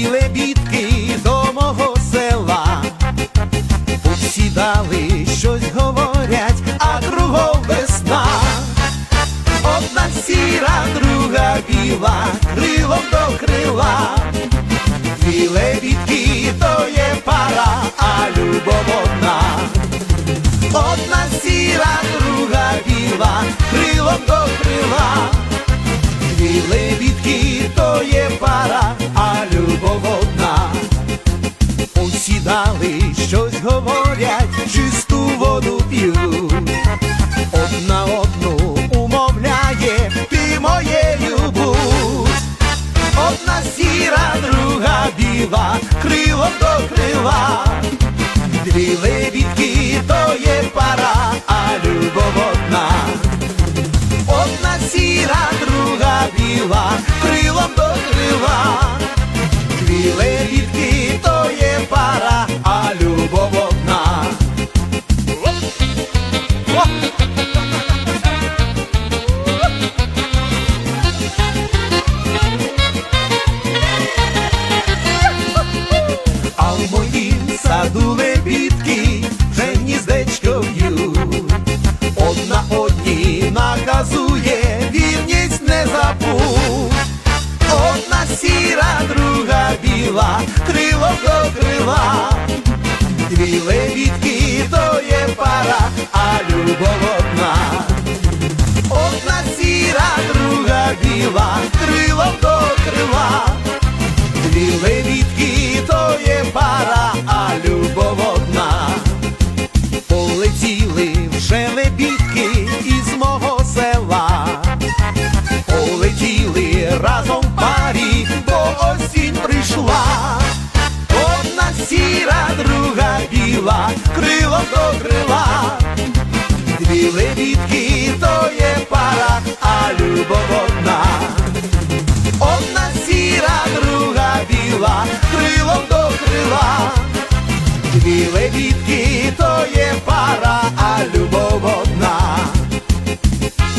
всі лебідки до мого села, тут щось говорять, а кругом весна, одна сіра, друга біла, крилом до крила, дві лебідки то є пара, а любов одна, одна сіра, друга біла, крилом до крила. Посідали, щось говорять, чисту воду п'ють. Саду лебідки вже гніздечко в'ють. Одна одній наказує, вірність не забудь. Одна сіра, друга біла, крило до крила. Дві лебідки, то є пара, а любов одна. Одна сіра, друга біла, крилом до крила. Дві лебідки, Полетіли вже лебідки із мого села. Полетіли разом в парі, бо осінь прийшла. Одна сіра, друга біла, крилом до крила. Дві лебідки, то є пара, а любов одна. Одна сіра, друга біла, крилом до крила. Дві лебідки, то є пара.